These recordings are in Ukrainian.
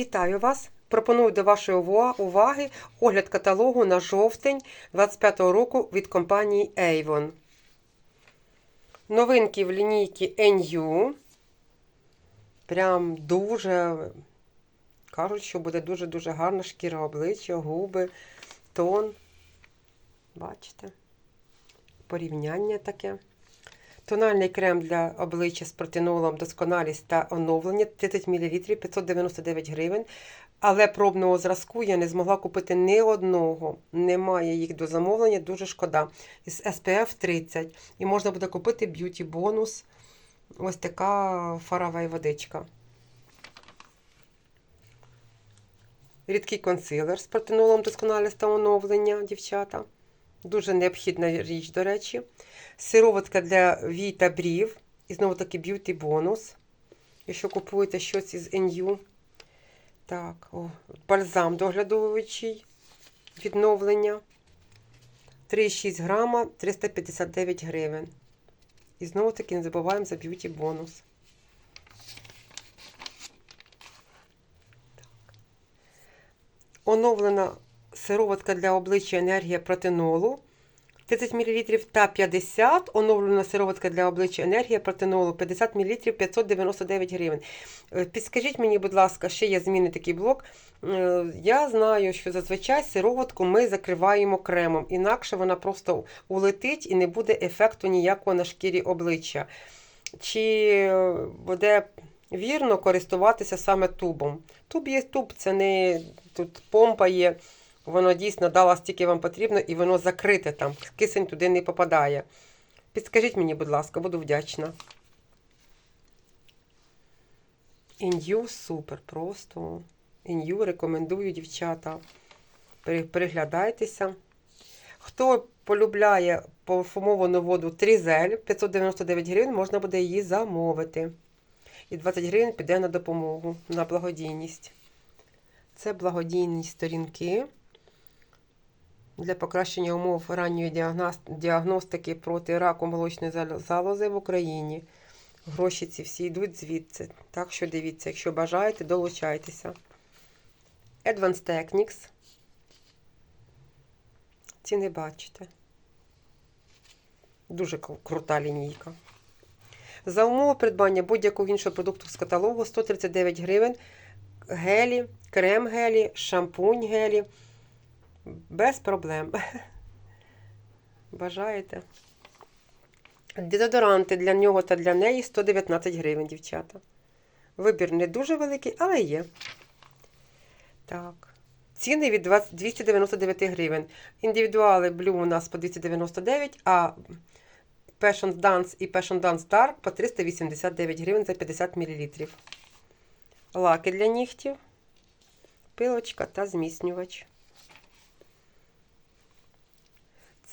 Вітаю вас! Пропоную до вашої уваги огляд каталогу на жовтень 25-го року від компанії Avon. Новинки в лінійці NU. Прям дуже кажуть, що буде дуже-дуже гарна шкіра обличчя, губи, тон. Бачите? Порівняння таке. Тональний крем для обличчя з протинолом досконалість та оновлення 30 мл 599 гривень. Але пробного зразку я не змогла купити ні одного. Немає їх до замовлення, дуже шкода. Із SPF 30. І можна буде купити б'юті бонус. Ось така фарова водичка. Рідкий консилер з протинолом досконалість та оновлення, дівчата. Дуже необхідна річ, до речі. Сироватка для вій та брів. І знову таки б'юті бонус. Якщо купуєте щось із NU. Так, о, бальзам доглядовуючий. Відновлення. 3,6 грама 359 гривень. І знову таки не забуваємо за б'юті бонус. Оновлена сироватка для обличчя енергія протинолу. 30 мл та 50 оновлена сироватка для обличчя енергія протинолу 50 мл 599 гривень. Е, Підскажіть мені, будь ласка, ще є зміни такий блок. Е, Я знаю, що зазвичай сироватку ми закриваємо кремом, інакше вона просто улетить і не буде ефекту ніякого на шкірі обличчя. Чи е, буде вірно користуватися саме тубом? Туб є туб, це не тут помпа є. Воно дійсно дало стільки вам потрібно, і воно закрите там. Кисень туди не попадає. Підскажіть мені, будь ласка, буду вдячна. Ін'ю супер, просто. Ін'ю рекомендую, дівчата. Пере- Переглядайтеся. Хто полюбляє парфумовану воду Трізель 599 гривень, можна буде її замовити. І 20 гривень піде на допомогу, на благодійність. Це благодійні сторінки для покращення умов ранньої діагностики проти раку молочної залози в Україні. Гроші ці всі йдуть звідси. Так що дивіться, якщо бажаєте, долучайтеся. Advanced Techniques. Ціни бачите. Дуже крута лінійка. За умови придбання будь-якого іншого продукту з каталогу 139 гривень. Гелі, крем гелі, шампунь гелі. Без проблем. Бажаєте? Дезодоранти для нього та для неї 119 гривень, дівчата. Вибір не дуже великий, але є. Так. Ціни від 20 299 гривень. Індивідуали Blue у нас по 299, а Passion Dance і Passion Dance Dark по 389 гривень за 50 мл. Лаки для нігтів, пилочка та зміцнювач.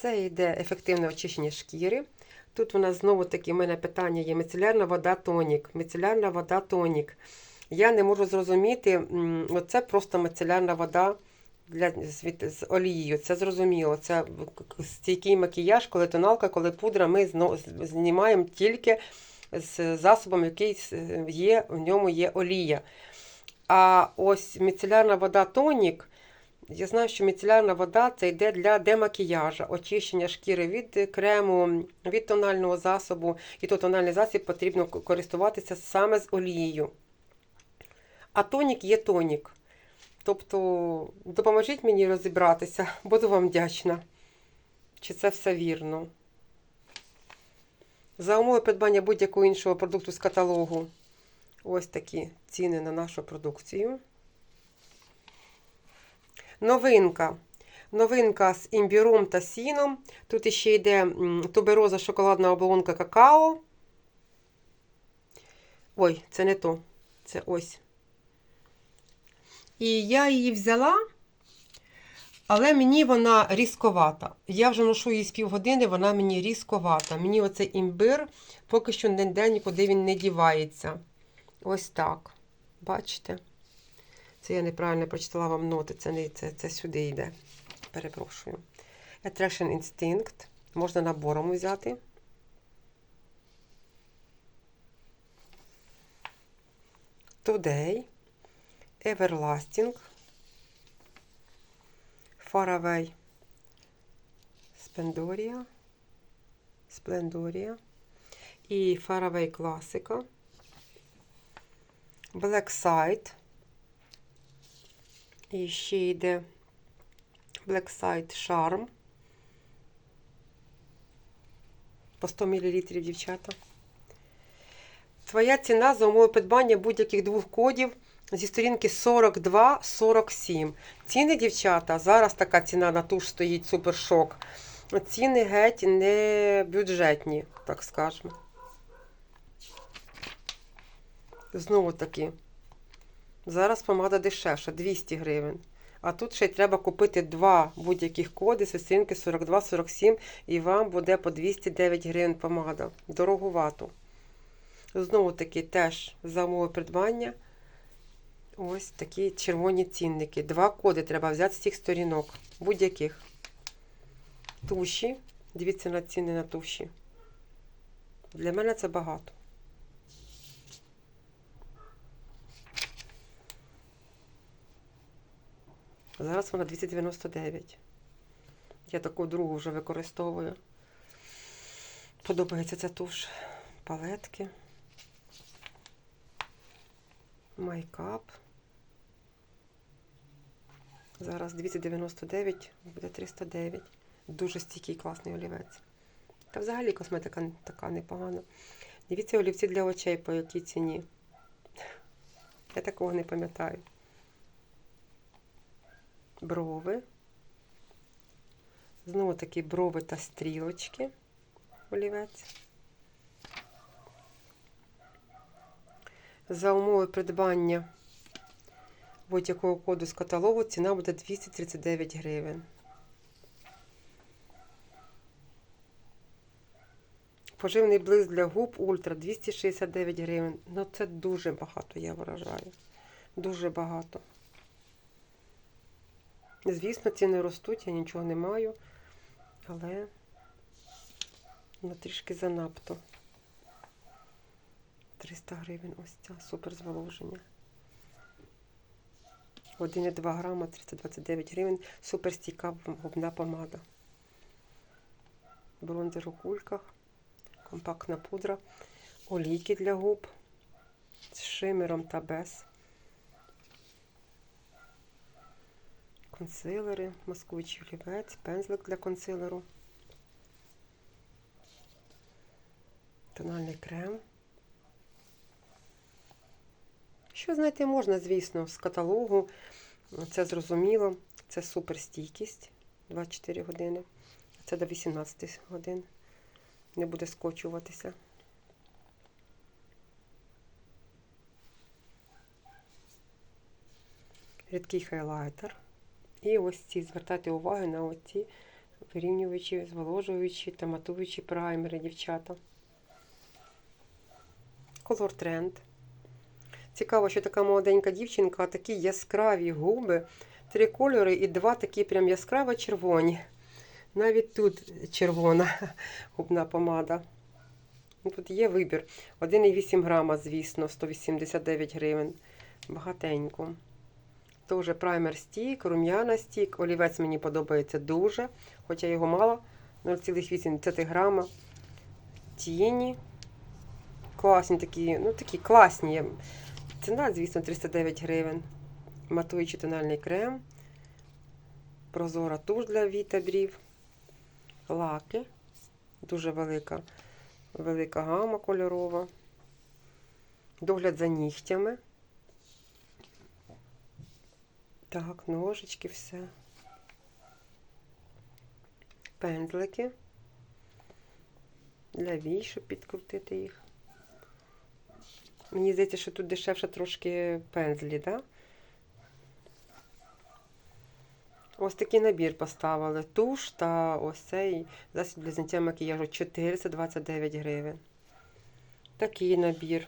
Це йде ефективне очищення шкіри. Тут у нас знову таки в мене питання є міцелярна вода тонік. Міцелярна вода тонік. Я не можу зрозуміти, оце просто міцелярна вода для, з, олією. Це зрозуміло. Це стійкий макіяж, коли тоналка, коли пудра, ми знімаємо тільки з засобом, який є, в ньому є олія. А ось міцелярна вода тонік. Я знаю, що міцелярна вода це йде для демакіяжа, очищення шкіри від крему, від тонального засобу. І то тональний засіб потрібно користуватися саме з олією. А тонік є тонік. Тобто допоможіть мені розібратися, буду вам вдячна. Чи це все вірно? За умови придбання будь-якого іншого продукту з каталогу. Ось такі ціни на нашу продукцію. Новинка. Новинка з імбіром та сіном. Тут іще йде тубероза шоколадна оболонка какао. Ой, це не то. Це ось. І я її взяла, але мені вона різковата. Я вже ношу її з півгодини, вона мені різковата. Мені оцей імбир поки що ніде нікуди він не дівається. Ось так. Бачите? Це я неправильно прочитала вам ноти, це не це, це сюди йде. Перепрошую. Attraction Instinct. Можна набором взяти. Today. Everlasting, Faraway Splendoria, Splendoria і Faraway Класика, Black Side. І ще йде Black Side Charm. По 100 мл, дівчата. Твоя ціна за умови придбання будь-яких двох кодів зі сторінки 42-47. Ціни, дівчата, зараз така ціна на туш стоїть супершок. Ціни геть не бюджетні, так скажемо. Знову таки. Зараз помада дешевша, 200 гривень. А тут ще й треба купити два будь-яких коди зі сторінки 42-47 і вам буде по 209 гривень помада. Дороговато. Знову таки теж за умови придбання. Ось такі червоні цінники. Два коди треба взяти з цих сторінок. Будь-яких. Туші. Дивіться на ціни на туші. Для мене це багато. Зараз вона 299. Я таку другу вже використовую. Подобається ця туш. Палетки. Майкап. Зараз 299, буде 309. Дуже стійкий класний олівець. Та взагалі косметика така непогана. Дивіться олівці для очей, по якій ціні. Я такого не пам'ятаю. Брови. Знову такі брови та стрілочки. Олівець. За умови придбання будь-якого коду з каталогу ціна буде 239 гривень. Поживний блиск для губ Ультра 269 гривень. Ну це дуже багато, я вражаю. Дуже багато. Звісно, ціни ростуть, я нічого не маю, але ну, трішки занадто. 300 гривень ось ця супер зволоження. 1,2 грама 329 гривень. Супер стійка губна помада. Бронзер у кульках, компактна пудра, олійки для губ з шимером та без. Консилери, маскуючий олівець, пензлик для консилеру, тональний крем. Що знайти можна, звісно, з каталогу. Це зрозуміло. Це суперстійкість 24 години. Це до 18 годин. Не буде скочуватися. Рідкий хайлайтер. І ось ці звертайте увагу на оці вирівнюючі, зволожуючі та матуючі праймери, дівчата. Color Trend. Цікаво, що така молоденька дівчинка, такі яскраві губи, три кольори і два такі прям яскраво червоні. Навіть тут червона губна помада. Ну, Тут є вибір. 1,8 грама, звісно, 189 гривень. Багатенько. Теж праймер стік, рум'яна стік. Олівець мені подобається дуже, хоча його мало. 0,8 грама. Тіні. Класні такі, ну такі класні. Ціна, звісно, 309 гривень. Матуючий тональний крем. Прозора туш для вій брів. Лаки. Дуже велика, велика гама кольорова. Догляд за нігтями. Так, ножички, все. Пензлики. Для вій, щоб підкрутити їх. Мені здається, що тут дешевше трошки пензлі? Да? Ось такий набір поставили. Туш та ось цей засіб для зняття макіяжу 429 гривень. Такий набір.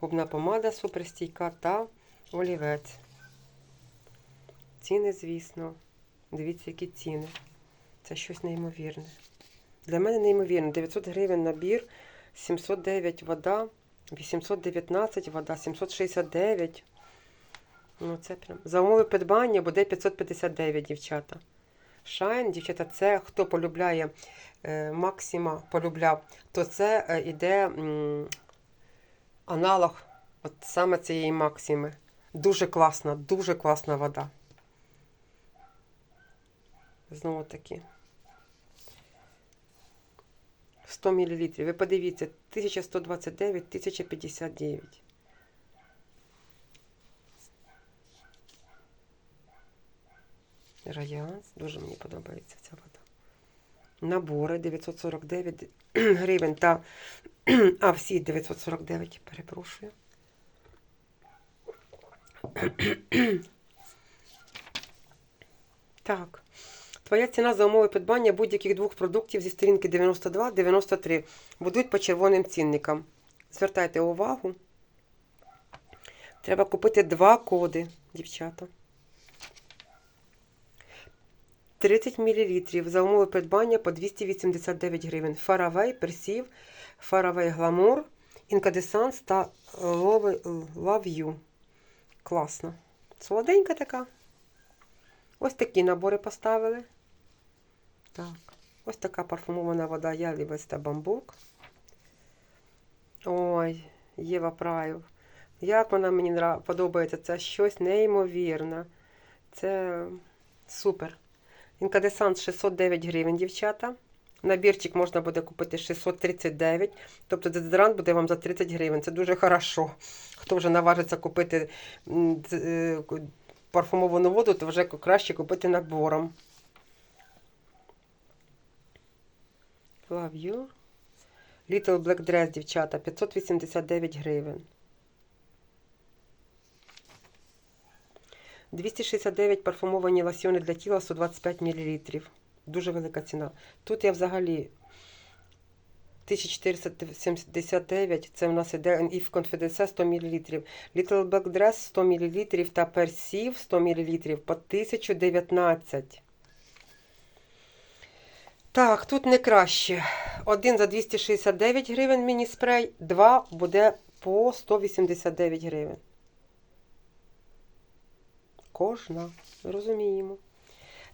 Губна помада суперстійка та олівець. Ціни, звісно. Дивіться, які ціни. Це щось неймовірне. Для мене неймовірно. 900 гривень набір, 709 вода, 819 вода, 769. Ну, це прям. За умови придбання буде 559, дівчата. Шайн, дівчата, це хто полюбляє е, Максима, полюбляв, то це е, іде аналог от саме цієї Максими. Дуже класна, дуже класна вода. Знову таки. 100 мл. Ви подивіться, 1129, 1059. Раянс, дуже мені подобається ця вода. Набори 949 гривень та. А, всі 949, перепрошую. Так. Твоя ціна за умови придбання будь-яких двох продуктів зі сторінки 92-93 будуть по червоним цінникам. Звертайте увагу. Треба купити два коди, дівчата. 30 мл за умови придбання по 289 гривень. Фаравей, персів, фаравей гламур, інкадесанс та лав'ю. Класно. Солоденька така. Ось такі набори поставили. Так. Ось така парфумована вода Ялівець та бамбук. Ой, Єва Прайв. Як вона мені подобається, це щось неймовірне. Це супер. Інкадесант 609 гривень, дівчата. Набірчик можна буде купити 639. Тобто дезодорант буде вам за 30 гривень. Це дуже хорошо. Хто вже наважиться купити е, парфумовану воду, то вже краще купити набором. Love you. Little Black Dress, дівчата, 589 гривень. 269 парфумовані лосьони для тіла 125 мл. Дуже велика ціна. Тут я взагалі 1479, це в нас іде If Confidence 100 мл. Little Black Dress 100 мл та Persiv 100 мл по 1019. Так, тут не краще. Один за 269 гривень міні-спрей, два буде по 189 гривень. Кожна. Розуміємо.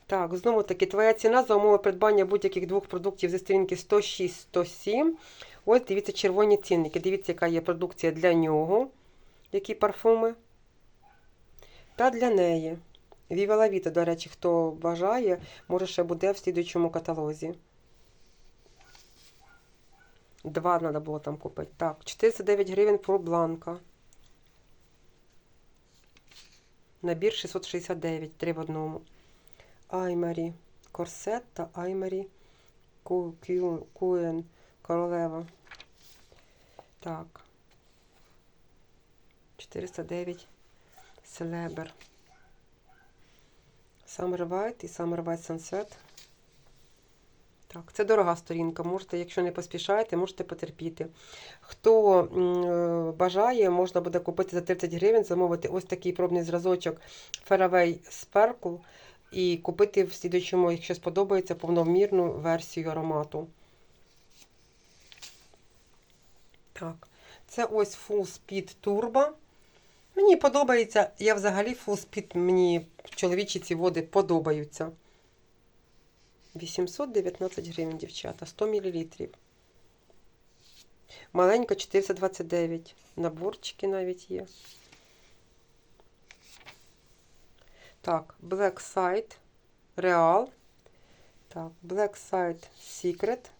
Так, знову таки, твоя ціна за умови придбання будь-яких двох продуктів зі сторінки 106-107. Ось дивіться червоні цінники. Дивіться, яка є продукція для нього, які парфуми. Та для неї. La Vita, до речі, хто бажає, може ще буде в слідуючому каталозі. Два треба було там купити. Так, 409 гривень про бланка. Набір 669, 3 в одному. Аймарі. Корсет та Аймарі. Куен. Королева. Так. 409. Селебер. Summer White і Summer White Sunset. Так, це дорога сторінка. Можете, якщо не поспішаєте, можете потерпіти. Хто е, бажає, можна буде купити за 30 гривень, замовити ось такий пробний зразочок Fairway Sparkle і купити в слідуючому, якщо сподобається, повномірну версію аромату. Так, це ось Full Speed Turbo. Мені подобається, я взагалі Speed, мені чоловічі ці води подобаються. 819 гривень, дівчата, 100 мл. Маленька 429. Наборчики навіть є. Так, Black Side Real. Так, Black Side Secret.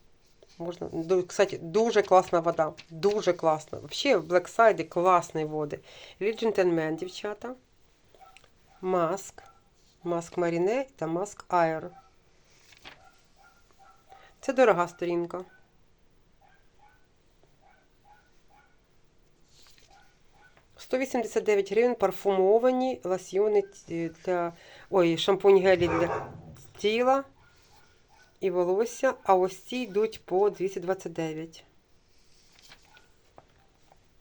Можна, кстати, дуже класна вода. Дуже класна. Взагалі в Side класні води. Man, дівчата. Маск. Маск Маріне та Маск Air. Це дорога сторінка. «189 гривень парфумовані лосьйони для. Ой, шампунь гелі для тіла і волосся, а ось ці йдуть по 229.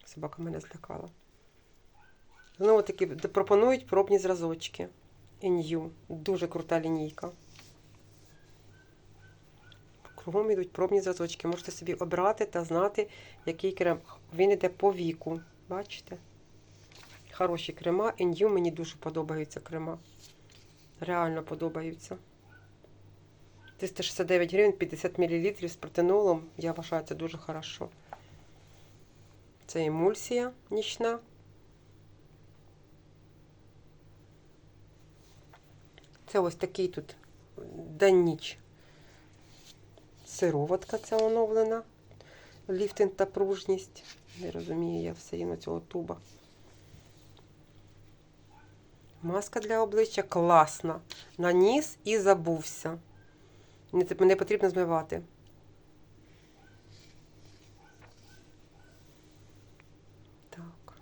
Собака мене злякала. Знову таки пропонують пробні зразочки. Ін'ю. Дуже крута лінійка. Кругом йдуть пробні зразочки. Можете собі обрати та знати, який крем. Він йде по віку. Бачите? Хороші крема. Ін'ю мені дуже подобаються крема. Реально подобаються. 369 гривень, 50 мл з протинолом. Я вважаю, це дуже хорошо. Це емульсія нічна. Це ось такий тут день-ніч. Сироватка ця оновлена. Ліфтинг та пружність. Не розумію я все на цього туба. Маска для обличчя класна. Наніс і забувся. Не, потрібно змивати. Так.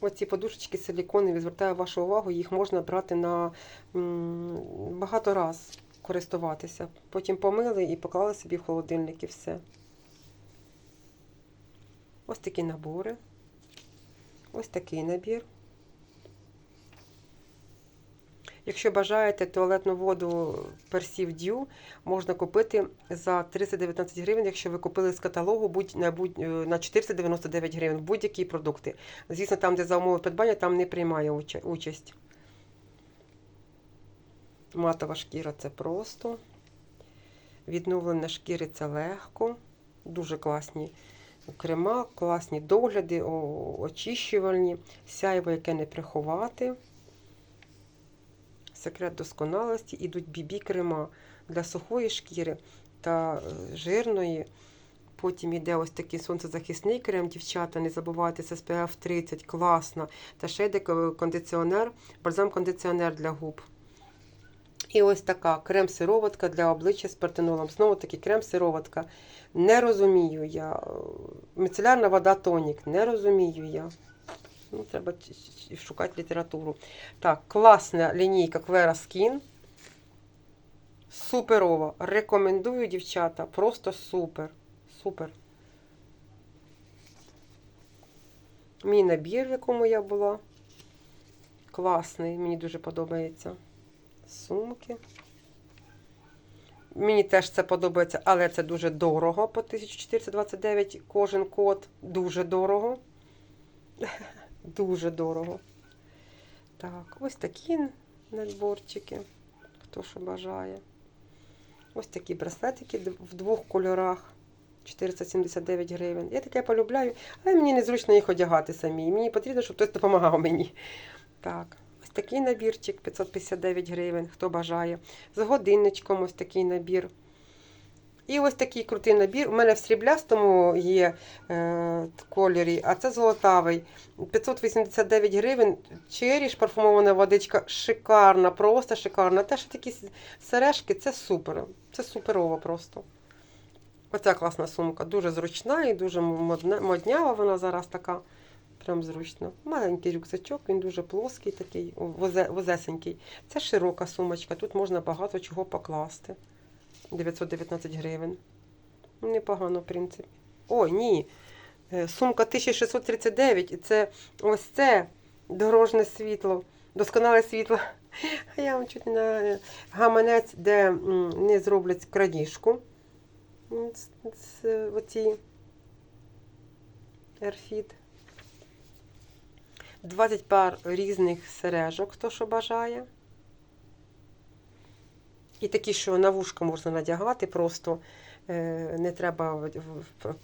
Оці подушечки силіконові, звертаю вашу увагу, їх можна брати на багато раз користуватися. Потім помили і поклали собі в холодильник і все. Ось такі набори. Ось такий набір. Якщо бажаєте туалетну воду Persiv Dew, можна купити за 319 гривень, якщо ви купили з каталогу будь, на, будь, е, на 499 гривень будь-які продукти. Звісно, там, де за умови придбання, там не приймає участь. Матова шкіра це просто. Відновлення шкіри це легко. Дуже класні крема, класні догляди, очищувальні, сяйво, яке не приховати. Секрет досконалості ідуть бібі крема для сухої шкіри та е, жирної. Потім йде ось такий сонцезахисний крем, дівчата. Не забувайте з SPF 30, класно. Та ще йде кондиціонер, бальзам-кондиціонер для губ. І ось така крем-сироватка для обличчя з пертинолом. Знову таки крем-сироватка. Не розумію я. Міцелярна вода тонік. Не розумію я. Ну, треба шукати літературу. Так, класна лінійка Clara Skin. Суперова. Рекомендую, дівчата. Просто супер. Супер. Мій набір, в якому я була. Класний, мені дуже подобається. Сумки. Мені теж це подобається, але це дуже дорого по 1429 кожен код. Дуже дорого. Дуже дорого. Так, ось такі наборчики. Хто що бажає. Ось такі браслетики в двох кольорах. 479 гривень. Я таке полюбляю, але мені незручно їх одягати самі. Мені потрібно, щоб хтось допомагав мені. Так, ось такий набірчик 559 гривень, хто бажає. З годинничком ось такий набір. І ось такий крутий набір. У мене в сріблястому є е, кольорі, а це золотавий. 589 гривень. Черіш, парфумована водичка, шикарна, просто шикарна. Те, що такі сережки, це супер. Це суперово просто. Оця класна сумка. Дуже зручна і дуже моднява вона зараз така. Прям зручно. Маленький рюкзачок, він дуже плоский, такий, возе, возесенький. Це широка сумочка, тут можна багато чого покласти. 919 гривень. Непогано, в принципі. О, ні. Е, Сумка 1639. І це ось це дорожне світло, досконале світло. А я вам чуть на е, гаманець, де не зроблять крадіжку. Оці ерфіт. 20 пар різних сережок, хто що бажає. І такі, що на вушка можна надягати, просто е, не треба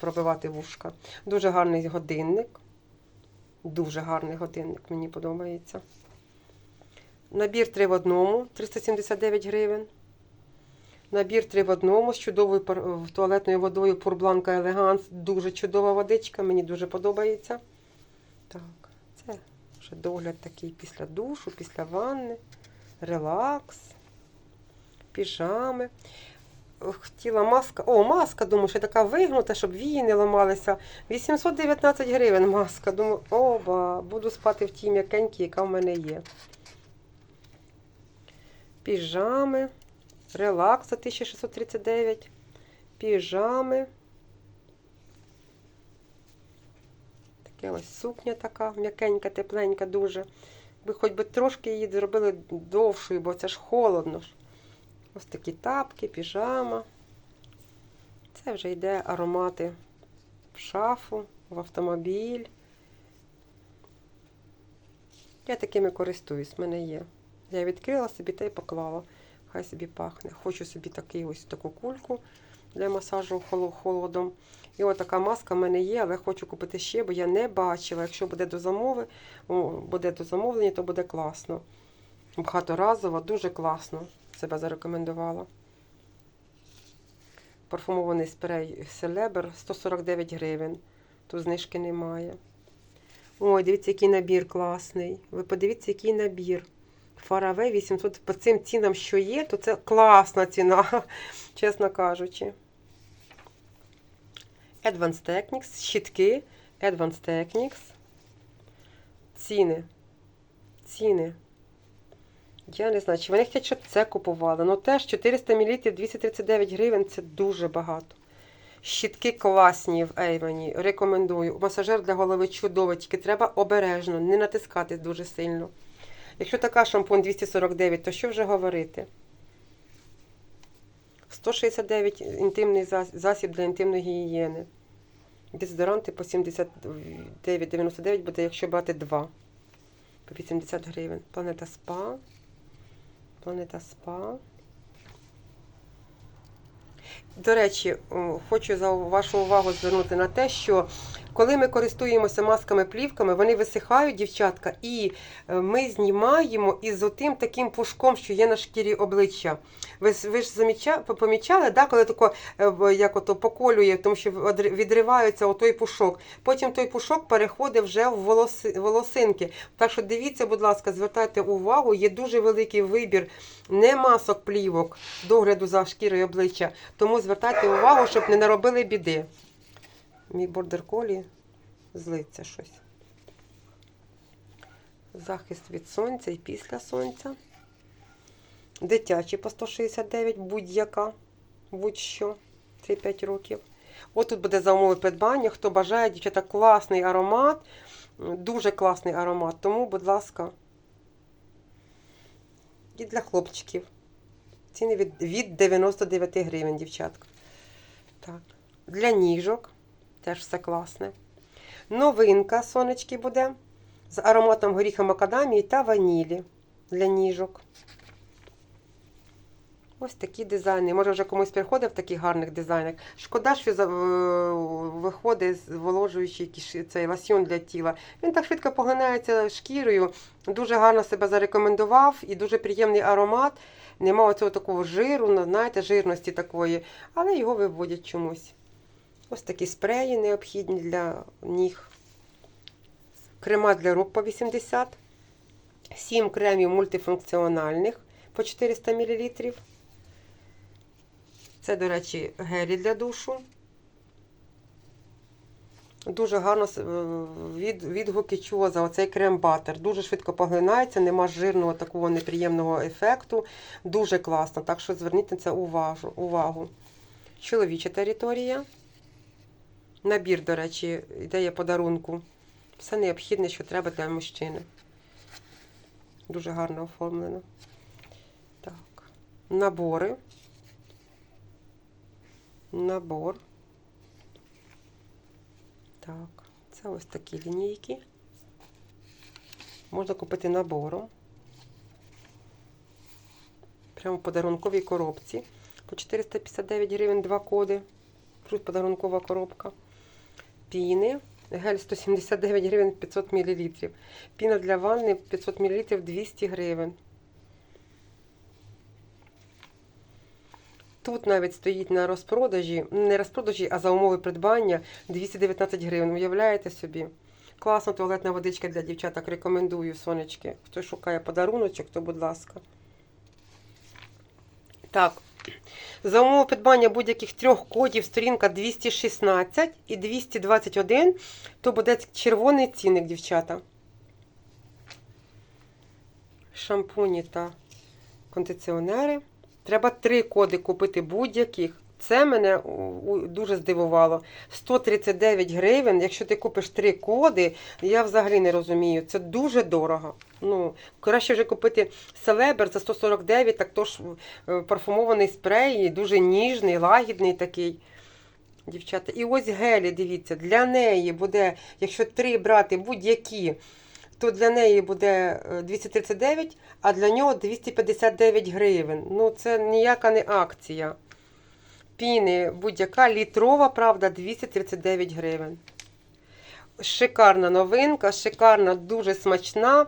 пробивати вушка. Дуже гарний годинник. Дуже гарний годинник, мені подобається. Набір 3 в одному, 379 гривень. Набір 3 в одному з чудовою туалетною водою Пурбланка Елеганс. Дуже чудова водичка, мені дуже подобається. Так, це вже догляд такий після душу, після ванни. Релакс піжами. Хотіла маска. О, маска, думаю, що така вигнута, щоб вії не ламалися. 819 гривень маска. Думаю, оба, буду спати в тій м'якенькій, яка в мене є. Піжами. Релакс за 1639. Піжами. Таке ось сукня така, м'якенька, тепленька, дуже. Ви хоч би трошки її зробили довшою, бо це ж холодно. Ось такі тапки, піжама. Це вже йде аромати в шафу, в автомобіль. Я такими користуюсь, в мене є. Я відкрила собі та й поклала. Хай собі пахне. Хочу собі такий ось таку кульку для масажу холодом. І от така маска в мене є, але хочу купити ще, бо я не бачила. Якщо буде до замови, буде до замовлення, то буде класно. Багаторазово, дуже класно себе зарекомендувала. Парфумований спрей Селебер 149 гривень. Тут знижки немає. Ой, дивіться, який набір класний. Ви подивіться, який набір. Фараве 800. По цим цінам, що є, то це класна ціна, чесно кажучи. Advanced Technics, щітки, Advanced Technics. Ціни. Ціни. Я не знаю, чи вони хочуть, щоб це купували. Ну теж 400 мл 239 гривень це дуже багато. Щітки класні в Ейвені. Рекомендую. Масажер для голови чудовий, тільки треба обережно, не натискати дуже сильно. Якщо така шампунь 249, то що вже говорити? 169 інтимний засіб для інтимної гігієни. Дезодоранти по 79,99 буде, якщо брати 2. По 80 гривень. Планета Спа. Планета Спа. До речі, хочу за вашу увагу звернути на те, що коли ми користуємося масками-плівками, вони висихають, дівчатка, і е, ми знімаємо із отим таким пушком, що є на шкірі обличчя. Ви, ви ж заміча, помічали, да, коли тако, е, як ото поколює, тому що відривається отой пушок. Потім той пушок переходить вже в волоси, волосинки. Так що дивіться, будь ласка, звертайте увагу, є дуже великий вибір не масок плівок догляду за шкірою обличчя. Тому звертайте увагу, щоб не наробили біди. Мій бордер колі злиться щось. Захист від сонця і після сонця. Дитячі по 169, будь-яка, будь-що, 3-5 років. От тут буде за умови придбання. Хто бажає, дівчата, класний аромат, дуже класний аромат. Тому, будь ласка, і для хлопчиків. Ціни від, від 99 гривень, дівчатка. Так. Для ніжок теж все класне. Новинка сонечки буде з ароматом горіха макадамії та ванілі для ніжок. Ось такі дизайни. Може, вже комусь приходив в таких гарних дизайнах. Шкода, що е, виходить зволожуючий цей ласьон для тіла. Він так швидко поглинається шкірою. Дуже гарно себе зарекомендував і дуже приємний аромат. Нема оцього такого жиру, знаєте, жирності такої, але його виводять чомусь. Ось такі спреї необхідні для ніг. Крема для рук по 80. 7 кремів мультифункціональних по 400 мл. Це, до речі, гелі для душу. Дуже гарно від, відгуки чула за оцей крем-батер. Дуже швидко поглинається, нема жирного такого неприємного ефекту. Дуже класно. Так що зверніть на це увагу. увагу. Чоловіча територія. Набір, до речі, ідея подарунку. Все необхідне, що треба для мужчини. Дуже гарно оформлено. Так. Набори. Набор. Так, це ось такі лінійки. Можна купити набором. Прямо в подарунковій коробці. По 459 гривень два коди. Плюс подарункова коробка. Піни. Гель 179 гривень 500 мл. Піна для ванни 500 мл 200 гривень. Тут навіть стоїть на розпродажі, не розпродажі, а за умови придбання 219 гривень. Уявляєте собі? Класна туалетна водичка для дівчаток. Рекомендую, сонечки. Хто шукає подаруночок, то будь ласка. Так. За умови придбання будь-яких трьох кодів сторінка 216 і 221, то буде червоний цінник, дівчата. Шампуні та кондиціонери. Треба три коди купити будь-яких. Це мене дуже здивувало. 139 гривень. Якщо ти купиш три коди, я взагалі не розумію. Це дуже дорого. Ну, краще вже купити селебер за 149, так то ж е, парфумований спрей, дуже ніжний, лагідний такий. Дівчата, і ось гелі, дивіться, для неї буде, якщо три брати будь-які, то для неї буде е, 239, а для нього 259 гривень. Ну, це ніяка не акція. Піни будь-яка, літрова, правда, 239 гривень. Шикарна новинка, шикарна, дуже смачна.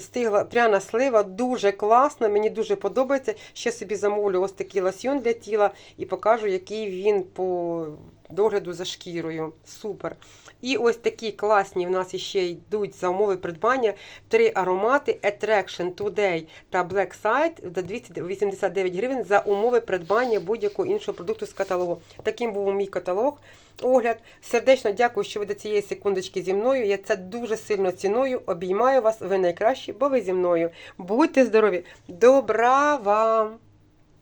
Стигла пряна слива, дуже класна, мені дуже подобається. Ще собі замовлю ось такий лосьйон для тіла і покажу, який він по догляду за шкірою. Супер. І ось такі класні в нас ще йдуть за умови придбання. Три аромати Attraction Today та Black Side за 289 гривень за умови придбання будь-якого іншого продукту з каталогу. Таким був мій каталог. Огляд. Сердечно дякую, що ви до цієї секундочки зі мною. Я це дуже сильно ціную. Обіймаю вас. Ви найкращі, бо ви зі мною. Будьте здорові! Добра вам!